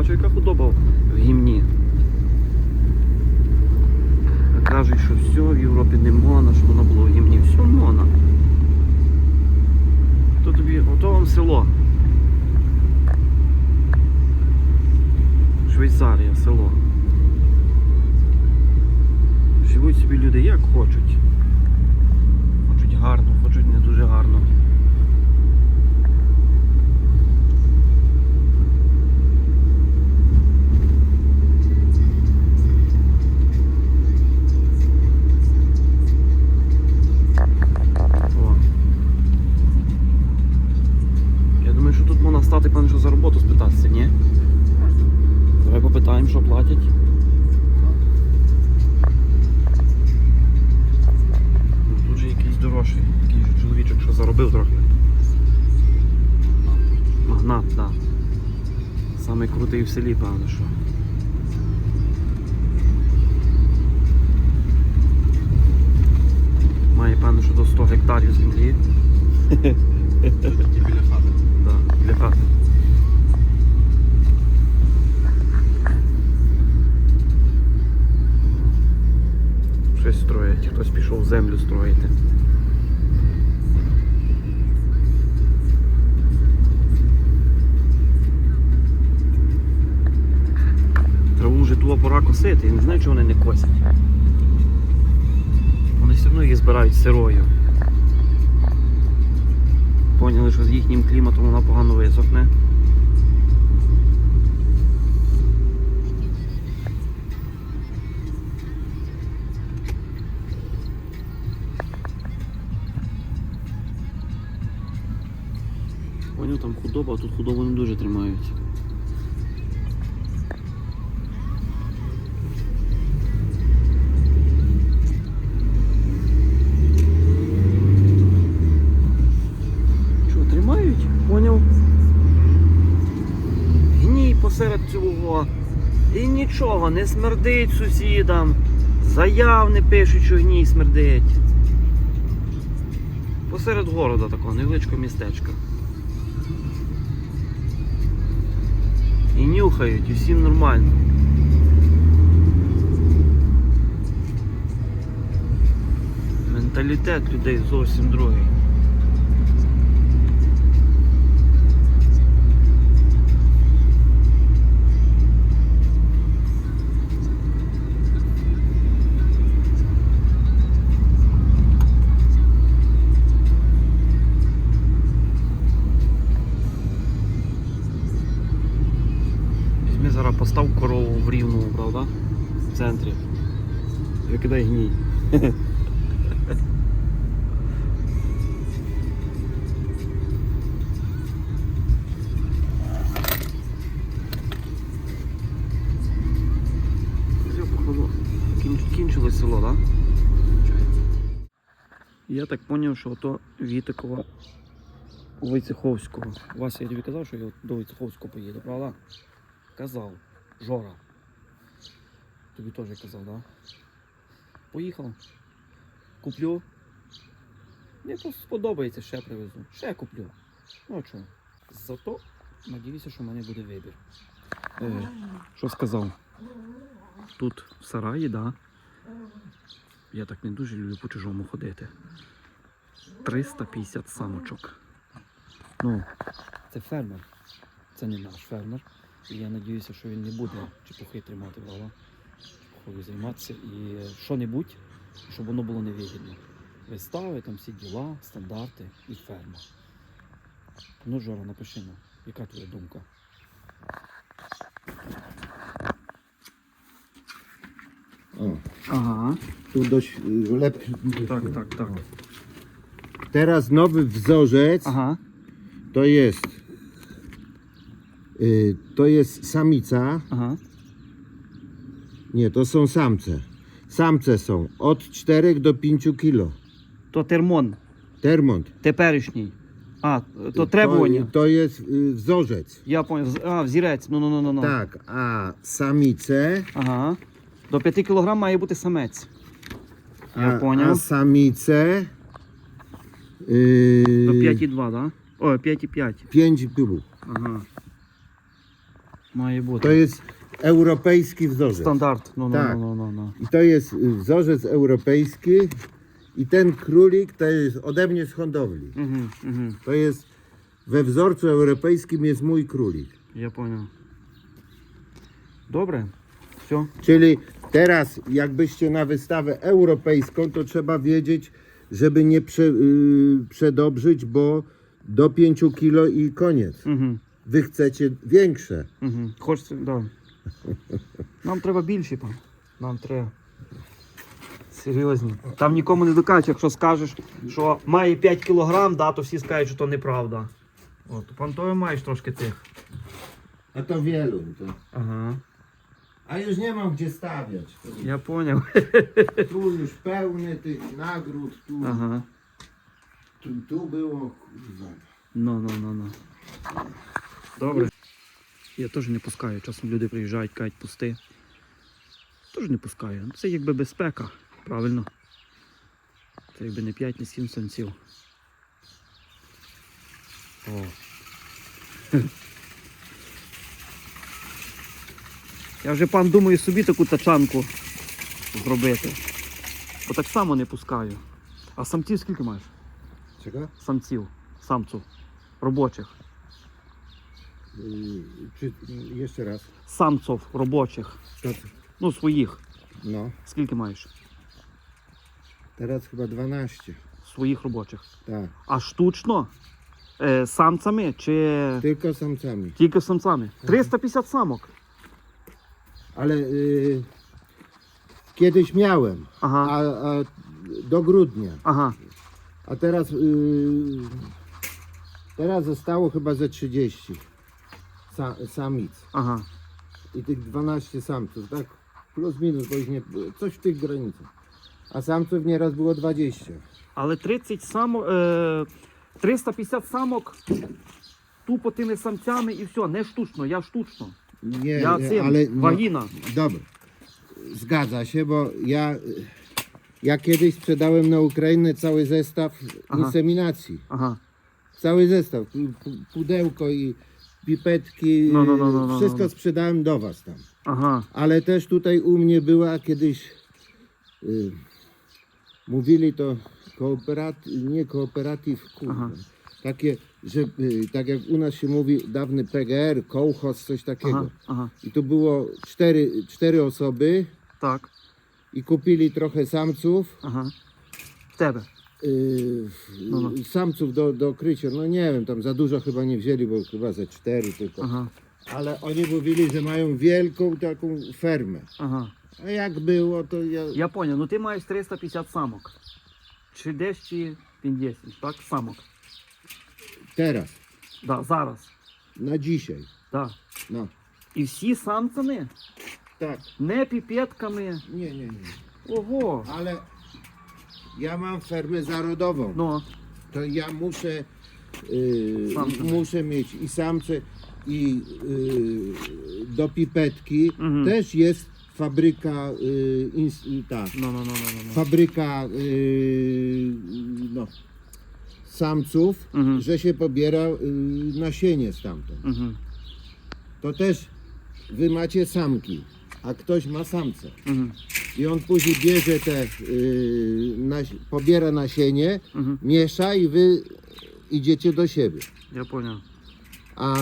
бачу, яка худоба в гімні. Кажуть, що все в Європі не можна, щоб воно було в гімні. Все можна. То тобі, ото вам село. Швейцарія, село. Живуть собі люди як хочуть. Хочуть гарно, хочуть не дуже гарно. О. Я думаю, що тут можна стати, певно, що за роботу спитатися, ні? Давай попитаємо, що платять. Ну, тут же якийсь дорожчий, якийсь же чоловічок, що заробив трохи. Магнат, так. Да. Самий крутий в селі, певно, що. Має, певно, що до 100 гектарів землі. Біля хати. Да, для хати. Щось строять, хтось пішов землю строїти. Косити, я не знаю, чого вони не косять. Вони все одно її збирають сирою. Поняли, що з їхнім кліматом вона погано висохне. Поняв, там худоба, а тут худобу не дуже тримають. Нічого, не смердить сусідам. Заяв не пишуть, що гній смердить. Посеред города такого, невеличкого містечка. І нюхають, і всім нормально. Менталітет людей зовсім другий. Візьми зараз постав корову в рівному, правда? В центрі. Викидай гній. Кінчилось село, так? Я так зрозумів, що ото Вітикова Войцеховського. Вася, я тобі казав, що я до Войцеховського поїду, правда? Казав. Жора. Тобі теж казав, да? Поїхав. Куплю. Мені просто сподобається, ще привезу. Ще куплю. Ну чого? Зато надіюся, що в мене буде вибір. Е, що сказав? Тут в сараї, да. Я так не дуже люблю по чужому ходити. 350 самочок. Ну, це фермер. Це не наш фермер. І я сподіваюся, що він не буде чепухи тримати, правда? Чепухою займатися і що-небудь, щоб воно було невигідно. Вистави, там всі діла, стандарти і ферма. Ну, Жора, напиши нам, яка твоя думка? O, Ага. tu dość y, lepszy. Tak, tak, tak. Teraz nowy wzorzec Ага. to jest y, to jest samica. Ага. Nie, to są samce. Samce są od 4 do 5 kilo. То термон. Термонт. Теперішній. А, то требування. To, to jest y, wzorzec. Я понял. З- А, взірець. Ну, ну, ну, ну, ну. Tak, a samice, Ага. До 5 кг має бути самець. Я a, a понял. samice y, До 5,2, да? О, 5,5. 5,5. Ага. Mає To бути. jest europejski wzorzec. Стандарт. Ну, ну, Так. ну, ну, ну. I to jest y, wzorzec europejski. I ten królik to jest ode mnie z hodowli. Угу, угу. To jest we wzorcu europejskim jest mój królik. Я понял. Добре. Все. Czyli teraz, jakbyście na wystawę europejską, to trzeba wiedzieć, żeby nie prze, y, przedobrzyć, bo do 5 kilo i koniec. Угу. Wy chcecie większe. Угу. Хочеться, да. Нам треба більше, пан. Нам треба. Серйозні. Там нікому не докажуть, якщо скажеш, що має 5 кг, да, то всі скажуть, що то неправда. От, пан то маєш трошки тих. A to wielu. To. Ага. A już nie mam gdzie stawiać. Я поняв. Tu już pełny tych nagród, tu, Ага. tu, tu było. Kurwa. Ну, ну, ну, ну. Добре. Я теж не пускаю. Часом люди приїжджають, кажуть, пусти. Теж не пускаю. Це якби безпека, правильно. Це якби не 5, не 7 самців. О. Я вже пан думаю собі таку тачанку зробити. Бо так само не пускаю. А самців скільки маєш? Czego? Самців, самців, робочих. Y, czy, jeszcze raz. Самців робочих. To, Ну, своїх. no, Скільки маєш? teraz chyba 12. Своїх робочих. Tak. А штучно? Е, самцями чи Tylko samcami. тільки самцями? 350 самок. Ale y, kiedyś miałem, Ага, a, a do grudnia. ага. A teraz y, teraz zostało chyba ze 30 sa, samic Ага. i tych 12 samców, tak plus minus, bo ich nie, coś w tych granicach. A samców nieraz było 20. Але 30 самок, е, 350 самок тупо тими самцями і все, не штучно, я штучно. Nie, Я nie, цим, ale no, вагіна. dobra. Zgadza się, bo ja ja kiedyś sprzedałem na Ukrainę cały zestaw Aha. inseminacji. Ага. Cały zestaw, pu- pu- pudełko i pipetki, No, no, no, no, wszystko no. sprzedałem do was tam. Aha, Ale też tutaj u mnie była kiedyś, y, mówili to kooperatyw, nie kooperatyw, kurwa. Takie, że y, tak jak u nas się mówi, dawny PGR, kołchos, coś takiego. aha, aha, I tu było cztery, cztery osoby tak, i kupili trochę samców aha. W Tebe y, No, no. samców do, do krycia. No nie wiem, tam za dużo chyba nie wzięli, bo chyba ze cztery tylko. Ага. Ale oni mówili, że mają wielką taką fermę. Ага. A jak było, to ja... Я поняв, ну ти маєш 350 самок. Чи десь чи 50, так? Самок. Teraz, Да, зараз. na dzisiaj. Да. No, І всі самцями, tak. не піпетками. Nie, nie, nie. Ого. Ale ja mam fermę zarodową. No. To ja muszę, y, muszę mieć i samce, i y, do pipetki Mhm. też jest fabryka, y, ins, y, ta, No, no, no, no, no. no. fabryka no, samców, Mhm. że się pobiera nasienie stamtąd. Mhm. To też wy macie samki a ktoś ma samce. Угу. I on później bierze te, y, nas, pobiera nasienie, Угу. miesza i wy idziecie do siebie. Я поняв. A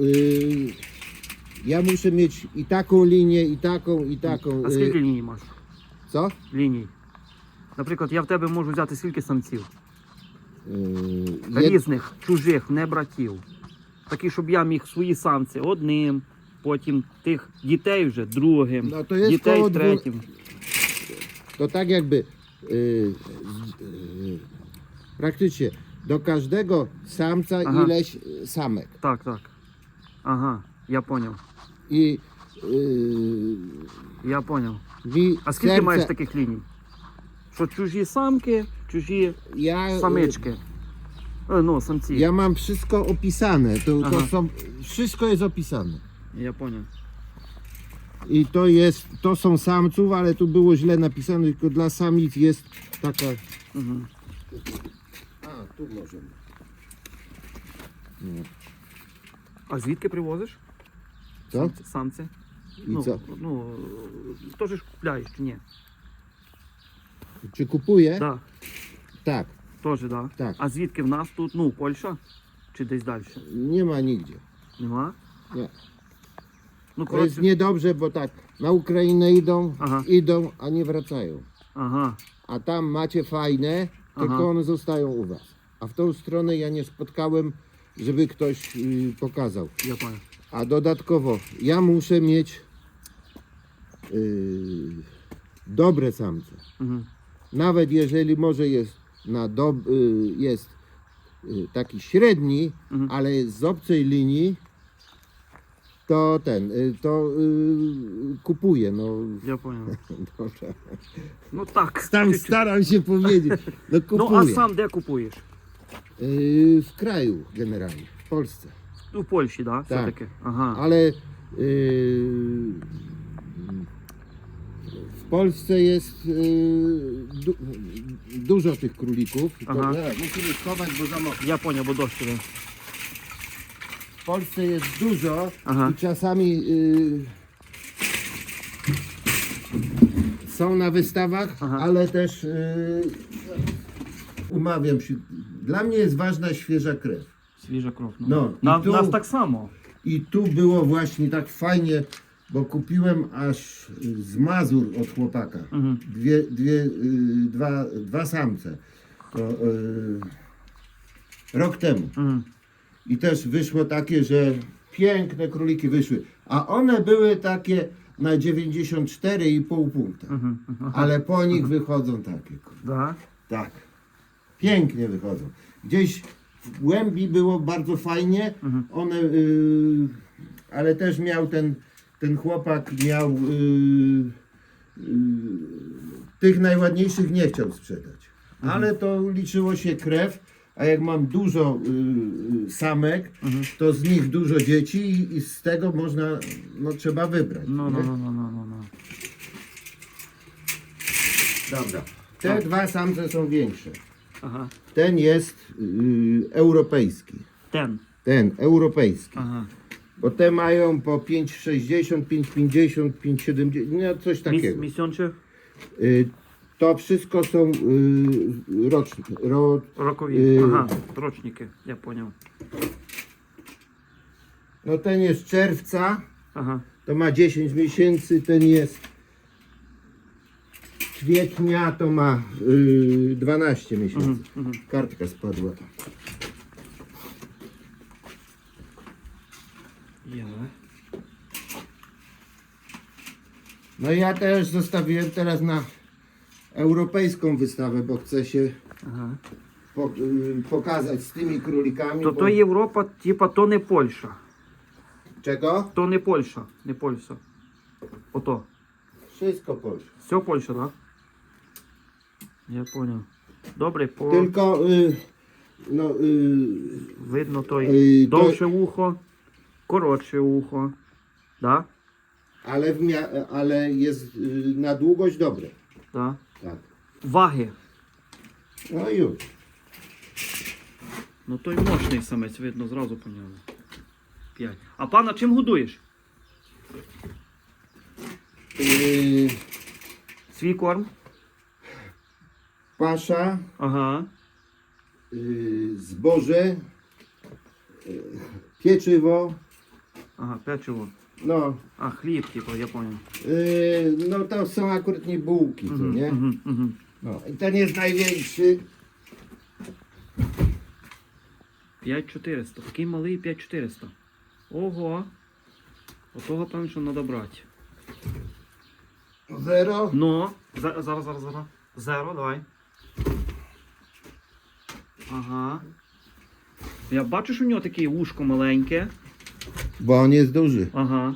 y, ja muszę mieć i taką linię, i taką, i taką. А скільки Y, ліній маєш? co? Ліній. Наприклад, я в тебе можу взяти скільки самців? Y, jed, Різних, чужих, не братів. Такі, щоб я міг свої самці одним, потім тих дітей вже другим, No to jest дітей koło dwu- третім. to tak jakby y, y, praktycznie do każdego samca Aha. ileś y, samek. Так, так. Ага, я поняв. I y, Я поняв. mi А скільки serce, маєш таких ліній? Що чужі самки, чужі Ja, самички. Е, Ну, самці. ja mam wszystko opisane. To, to Aha. są, wszystko jest opisane. Я понял. I to jest, to są samców, ale tu było źle napisane, tylko dla samic jest taka... Угу. A, tu możemy. А звідки привозиш? Co? Самці. самці? I ну, co? ну, теж ж купляєш чи ні? Czy kupuję? Да, Tak, теж, да. tak. А звідки в нас тут, ну, Польща? Чи десь далі? Nie ma nigdzie. Нема? Nie. No, to jest niedobrze, bo tak, na Ukrainę idą, Aha. idą, a nie wracają. Aha. A tam macie fajne, tylko Aha. one zostają u was. A w tą stronę ja nie spotkałem, żeby ktoś y, pokazał. Ja. A dodatkowo ja muszę mieć y, dobre samce. Mhm. Nawet jeżeli może jest, na do, y, jest y, taki średni, mhm. ale jest z obcej linii, to ten, y, to y, kupuję. No, Я понял. Dobrze. Ну так. Tam чуть-чуть. staram się powiedzieć. No Ну, а kupuję. сам де купуєш? Y, w kraju generalnie, w Polsce. У Польщі, да? Все-таки. Ага. Ale y, w Polsce jest y, du, dużo tych królików. Aha. To, nie, musimy schować, bo zamoknie. Я понял, бо дощ іде. W Polsce jest dużo Aha. i czasami y, są na wystawach, Aha. ale też y, umawiam się. Dla mnie jest ważna świeża krew. Świeża krew. No. No, Na, tu- Nas tak samo. I tu było właśnie tak fajnie, bo kupiłem aż z Mazur od chłopaka Mhm. dwie, dwie, y, dwa, dwa samce. To, y, rok temu. Mhm i też wyszło takie, że piękne króliki wyszły, a one były takie na 94,5 punkta, mhm, mhm, ale po nich mhm. wychodzą takie. Tak? Tak. Pięknie wychodzą. Gdzieś w głębi było bardzo fajnie, one, y, ale też miał ten, ten chłopak, miał y, y, tych najładniejszych nie chciał sprzedać, ale to liczyło się krew, a jak mam dużo y, y samek, mhm. to z nich dużo dzieci i, i z tego można, no trzeba wybrać. No, no, no, no, no, no, no. Dobra. Te tak. dwa samce są większe. Aha. Ten jest y, europejski. Ten. Ten, europejski. Aha. Bo te mają po 5,60, 5,50, 5,70, no coś Mis, takiego. Y, to wszystko są y, roczne. Ro, рокові. Е. Ага. Рочники, я понял. no ten jest czerwca, Ага. to ma 10 miesięcy, ten jest kwietnia, to ma y, 12 miesięcy. Угу. Угу. Kartka spadła tam. Є, да? No ja też zostawiłem teraz na europejską wystawę, bo chcę się Ага. po, y, pokazać z tymi królikami. То bo... то Європа, типа, то не Польща. Czego? То не Польща. Не Польща. Ото. Wszystko Polska. Все Польща, так? Да? Я понял. Добре, по... Tylko y, no, y, видно той Ej, to- довше вухо, коротше вухо. Да? ale, w mia- ale jest y, na długość dobre. Да. Tak. Ваги. No. Ну той мощний самець, видно, зразу по ньому. П'ять. А пана чим годуєш? Y, Свій корм? pasza, Ага. y, zboże, y, pieczywo, Ага, печиво. No, А, хліб, типу, я понял. y, no to są akurat nie bułki, co Мгм, мгм, мгм. No, i ten 5400. Такий малий 5400. Ого. Отого певно, що треба брати. Zero. Ну, за- зараз, зараз, зараз. Зеро, давай. Ага. Я бачу, що у нього таке вушко маленьке. On jest duży. Ага.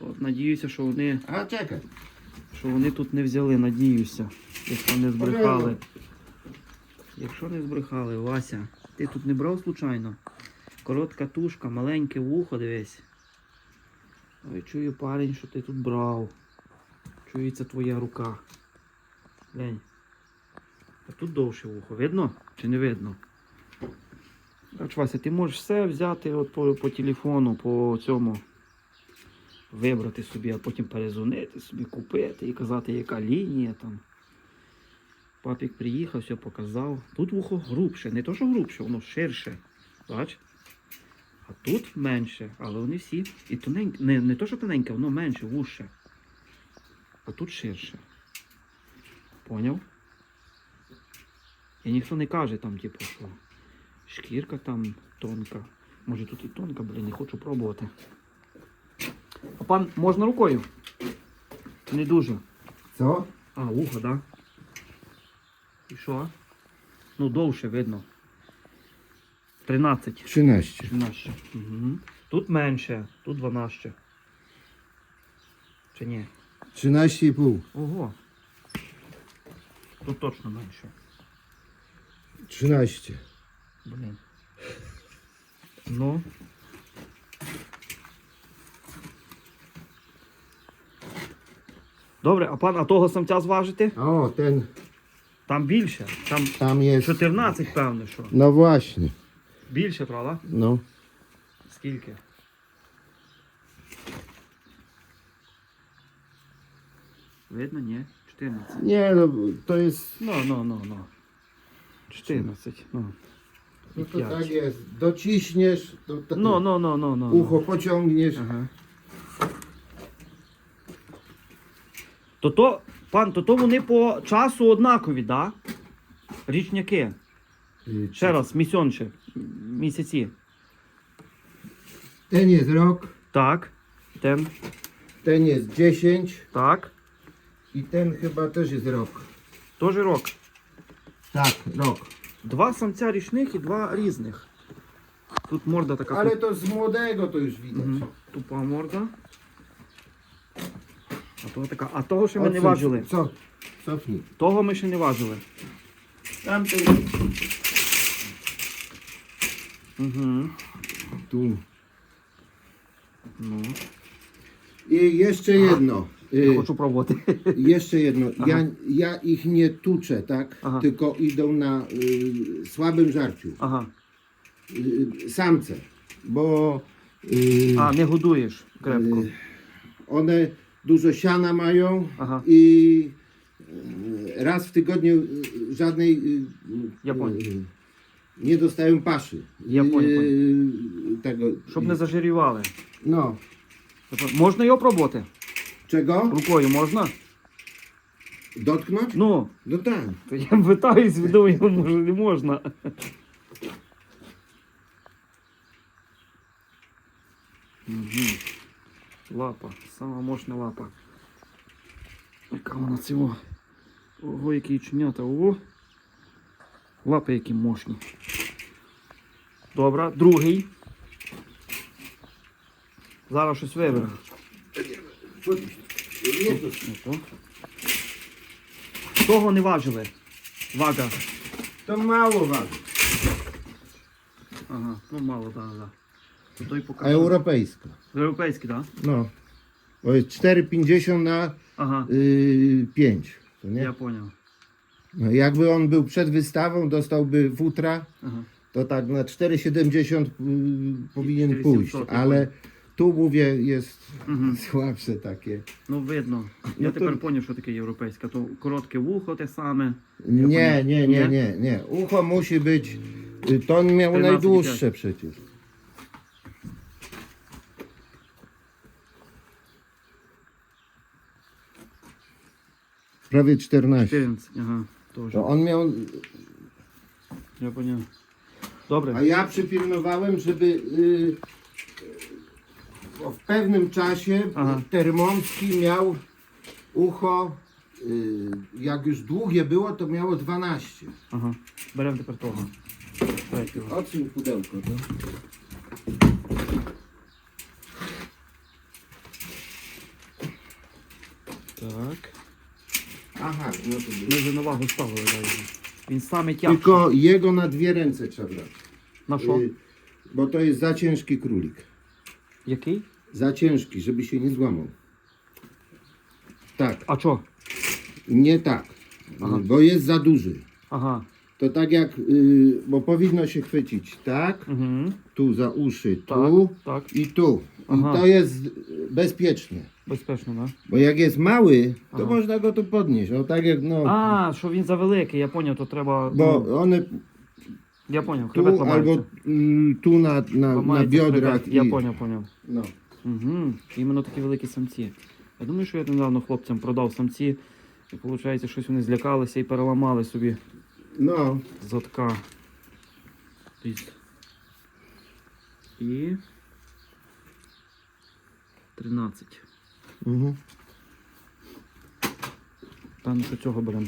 От, надіюся, що вони. A czekaj. що вони тут не взяли, надіюся. Якщо не збрехали. Якщо не збрехали, Вася, ти тут не брав случайно? Коротка тушка, маленьке вухо, дивись. Ой, чую парень, що ти тут брав. Чується твоя рука. Глянь. А тут довше вухо. Видно? Чи не видно? Бач, Вася, ти можеш все взяти от по, по телефону, по цьому. Вибрати собі, а потім перезвонити собі, купити і казати, яка лінія там. Папік приїхав, все показав. Тут вухо грубше, не то, що грубше, воно ширше. Бач? А тут менше, але вони всі. І тоненьке, не, не то, що тоненьке, воно менше, вужче. А тут ширше. Поняв? І ніхто не каже там, типу, що шкірка там тонка. Може тут і тонка, блін, не хочу пробувати. А пан можна рукою? Не дуже. Co? А, вухо, да? І що? Ну, довше видно. 13. 13. 13. Угу. Тут менше, тут 12. Чи ні? 13,5. Ого. Тут точно менше. 13. Блін. Ну. Добре, а пан, а того самця зважити? O, ten Там більше. Там tam jest. 14, певно, що. No właśnie. Більше, правда? No. Скільки? Видно, ні? 14. Nie, no to jest. Ну, ну, ну, ну. 14. Ну. No to Piać. tak jest. Dociśniesz, to, to Ну, ну, ну, ну, ну. ucho pociągniesz. Ага. То то, пан, то то вони по часу однакові, да? Річняки. Y, Ще раз, місьонче. Місяці. Ten jest rok, Так. Ten. ten jest 10 Так. i ten chyba też jest rok. Теж рок. Tak, rok. Два самця річних і два різних. Тут морда така Ale to z młodego to już widać. Мгм. тупа морда. А того така. А того ще ми не Odsuń- важили. Co? Cofnij. Того ми ще не важили. Tamten Угу. tu. Ну. I jeszcze jedno. Я Y, хочу пробувати. Jeszcze jedno. Aha. Ja, ja ich nie tuczę, tak? Aha. Tylko idą na y, słabym żarciu. Ага. Y, samce. Bo y, А, не годуєш крепко. y, one dużo siana mają Aha. i y, raz w tygodniu y, żadnej y, Japonii. y, nie dostają paszy. Japonii, Y, tego. Щоб не зажирівали. No. Можна його пробувати? Czego? Рукою можна? Dotknąć? Ну, No tak. то я питаюсь, думаю, може не можна. Угу. Лапа, сама мощна лапа. Яка вона цього? Ого, які чинята, ого. Лапи які мощні. Добре, другий. Зараз щось to. Ото. Того не важили. Вага. To mało waży. Ага, ну мало, так, да, так. Да. То той A покажу. europejska. Європейський, так? Да? No. Bo jest 4,50 na Ага, y, 5. To nie? я понял. No, jakby on był przed wystawą, dostałby futra, Ага. to tak na 4,70 y, powinien 4,700, pójść. ja Ale tu mówię, jest Мгм. słabsze takie. Ну видно. Я Ну, тепер то- поняв, що таке європейське. То коротке вухо те саме. Nie, ponieważ- nie, nie? nie, nie, nie. Ucho musi być. y, To on miał 14 najdłuższe przecież. Prawie 14. 14. Ага, теж. To on miał Я поняв. Добре. A ja przypilnowałem, żeby y, bo w pewnym czasie Aha. Termomski miał ucho, y, jak już długie było, to miało 12. Ага. Беремо тепер того. Третього. Odsuń pudełko. To. Так. Aha, no to Ми było. вже на вагу ставили. да, його. Він саме тяжкий. Tylko jego na dwie ręce trzeba brać. На що? Y, Bo to jest za ciężki królik. Який? Za ciężki, żeby się nie złamał. Tak, А що? nie tak. Aha. Bo jest za duży. Ага. To tak jak, y, bo powinno się chwycić tak, Угу. tu za uszy, Так, tu так. i tu. Aha. I to jest bezpiecznie. Безпечно, да? Bo jak jest mały, to Aha. można go tu podnieść. No tak jak no. А, що він завеликий, я поняв, то треба. Bo ну, one я поняв, хребет tu ламається. albo y, tu na, na, na Ламається biodrach. хребет. Я i- поняв, поняв. No. Угу. Іменно такі великі самці. Я думаю, що я недавно хлопцям продав самці. І виходить, щось вони злякалися і переламали собі No. задка. І. 13. Mhm. Та ну що цього беремо.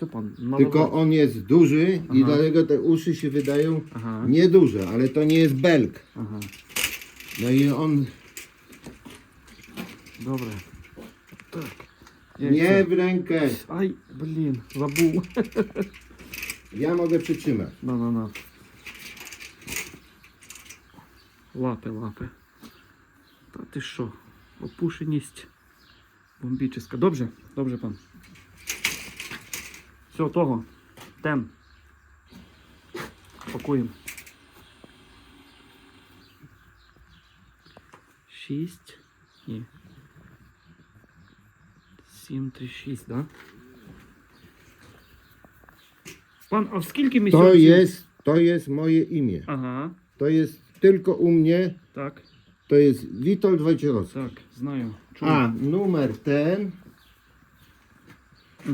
Все, пан, Tylko наливай. on jest duży i Aha. dlatego te uszy się wydają Ага, nieduże, ale to nie jest belk. ага. No i on Добре. Так. nie w rękę. Ай, блін, забув. Ja mogę przytrzymać. На, на, на. Лапи, лапи. Та ти що? Опушеність бомбічна. Добре? Добре, пан. Все, того. Тем. Пакуємо. Шість. Ні. Сім, три, шість, да? Пан, а в скільки To місяців? jest, to jest moje imię. Ага, To jest tylko u mnie. так, To jest Witold Wojciechowski. так, знаю. Чую. A numer ten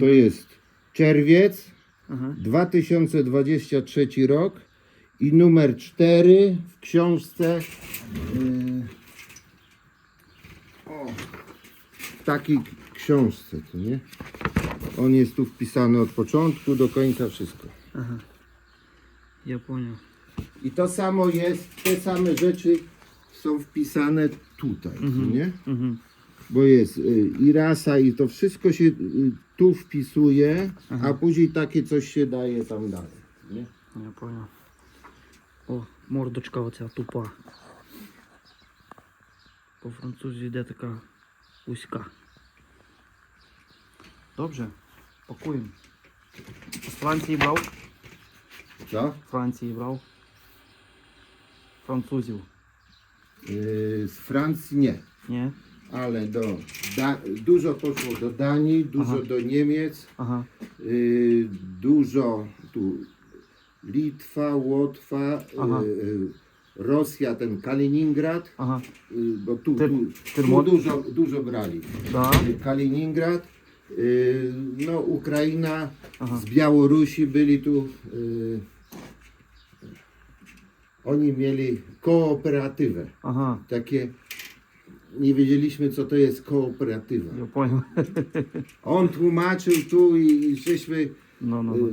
to jest czerwiec mhm. Aha. 2023 rok i numer 4 w książce yy, o, w takiej książce, to nie? On jest tu wpisany od początku do końca wszystko. Aha. Japonia. I to samo jest, te same rzeczy są wpisane tutaj, mhm. nie? Mhm Bo jest y, i rasa i to wszystko się y, tu wpisuje, Aha. a później takie coś się daje tam dalej. Nie? Я понял. О, мордочка оця тупа. По французі йде така вузька. Добре, пакуємо. З Франції брав? Co? Франції брав. Французів. Y, z Francji nie, Ні? ale do da, dużo poszło do Danii, dużo Aha. do Niemiec, Aha. Y, dużo tu Litwa, Łotwa, y, y, Rosja, ten Kaliningrad, Aha. y, bo tu, Ty- tu, tu dużo, dużo brali. Y, Kaliningrad, y, no Ukraina, Aha. z Białorusi byli tu. Y, oni mieli kooperatywę. Aha. Takie Nie wiedzieliśmy, co to jest kooperatywa. Я понял. On tłumaczył tu i, i żeśmy. Ну, ну, y, ну.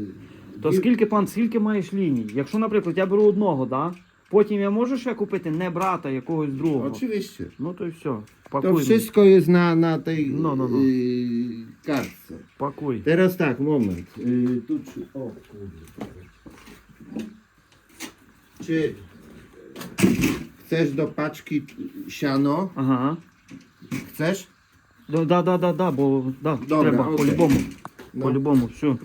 То wi- скільки пан, скільки маєш ліній? Якщо, наприклад, я беру одного, да? потім я можу ще купити не брата, якогось другого. Oczywiście. Ну то й все. To Пакуй. wszystko jest na, na tej No, no, no. y, kartce. Пакуй. Teraz tak, moment. Y, tu czy. O kurde. Czy chcesz do paczki siano? Ага. Chcesz? Да, да, да, да, да, бо да, Добре, треба окей. по-любому. No. По-любому, все.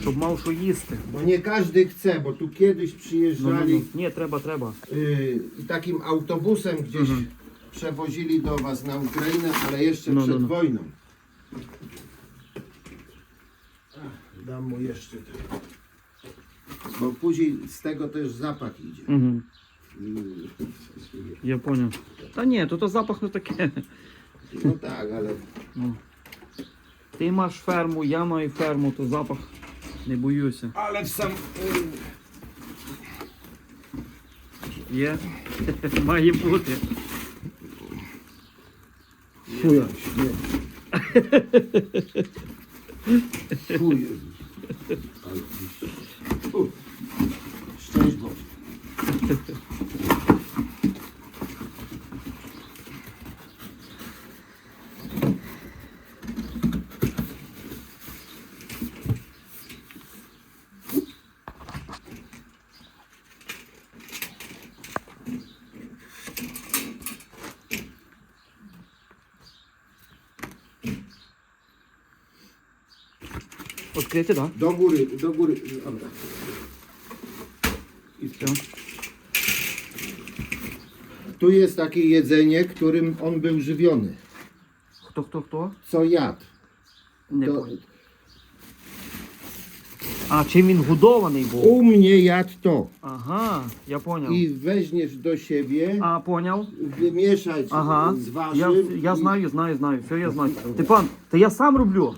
Щоб мав що їсти. Bo nie każdy chce, bo tu kiedyś Ну, ну, przyjeżdżali ну. Ні, треба, треба. y, i takim autobusem gdzieś Mhm. przewozili do was na Ukrainę, ale jeszcze No, przed no, no. wojną. Ach, Dam mu jeszcze to. Bo później z tego też zapach idzie. Угу. Y, Я понял. Та ні, то, то запах не таке. No tak, ale Ну. Ти маєш ферму, я маю ферму, то запах не боюся. ale w sam. y, Є. Має бути. Fuja, śmierć. Fu, Jezus. Ale Odkryty, tak? Do góry, do góry. Dobra. I co? Tu jest takie jedzenie, którym on był żywiony. Хто, хто, хто? Co jadł. Не To, понял. А, чим він годований був? u mnie jadł to. Ага, я понял. I weźmiesz do siebie, А, понял. wymieszać Ага. z waszym. Я, я i- знаю, знаю, знаю. Все, я знаю. Степан, та я сам роблю.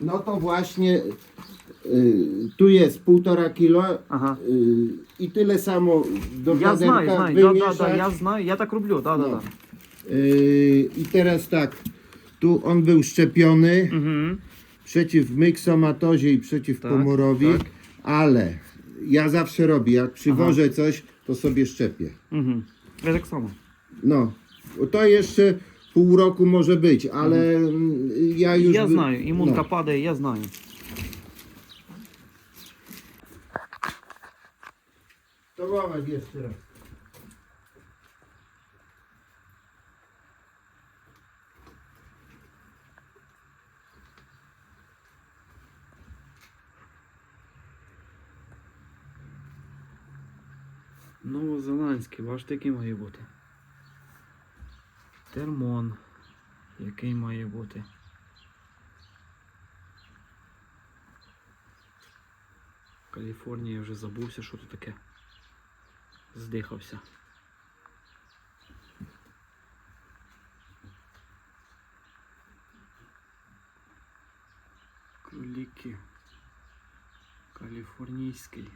No to właśnie y, tu jest półtora kilo Ага. y, i tyle samo do Я знаю, wiaderka знаю. Да, да, wymieszać. да, я знаю, я так роблю, да, да, No. да. Y, I teraz tak, tu on był szczepiony Угу. przeciw myksomatozie i przeciw Tak, pomorowi, tak. ale ja zawsze robię, jak przywożę coś, to sobie szczepię. Угу. Я так само. No, to jeszcze pół roku może być, ale mm, я ее... Я знаю, иммунка да. падает, я знаю. Товара Вестера. Новозеландський, бачите, який має бути. Термон, який має бути. Каліфорнія я вже забувся, що тут таке. Здихався. Кроліки. Каліфорнійський.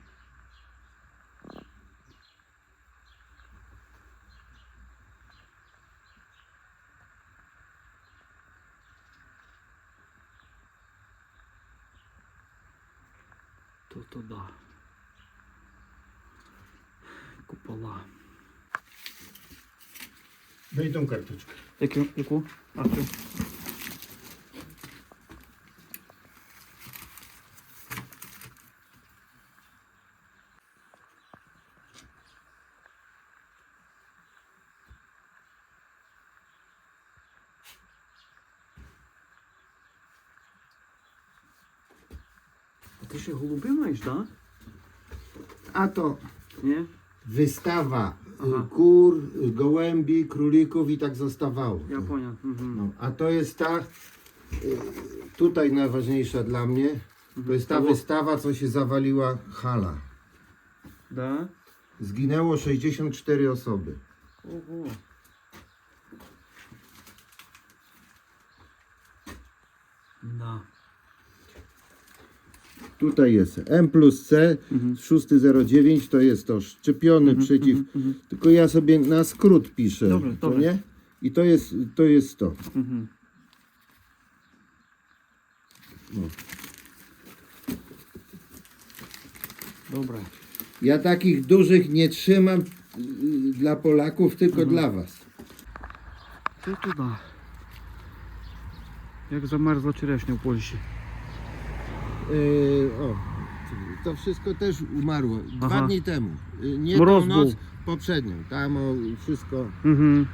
То туди. Купола. Tą karteczkę. Яку? Яку? А, цю. się holubiłeś, tak? A to Nie? wystawa y, Aha. kur, y, gołębi, królików i tak zostawało. Japonia. Mhm. No, a to jest ta, y, tutaj najważniejsza dla mnie, to mhm. jest ta wystawa, co się zawaliła hala. Da? Zginęło 64 osoby. Oho. Da. Tutaj jest M plus C, mhm. 609 to jest to szczepiony mhm, przeciw. Mhm, mhm. tylko ja sobie na skrót piszę. To nie? I to jest to. Jest to. Mhm. Dobra. Ja takich dużych nie trzymam y, y, dla Polaków, tylko mhm. dla Was. Co tu da? Jak zamarzła czereśnia w Polsce. Yy, o, to wszystko też umarło. Dwa Aha. dni temu. Y, nie Mróz tą był. noc, poprzednią. Tam wszystko. Mhm.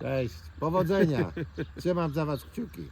Cześć. Powodzenia. Trzymam za was kciuki.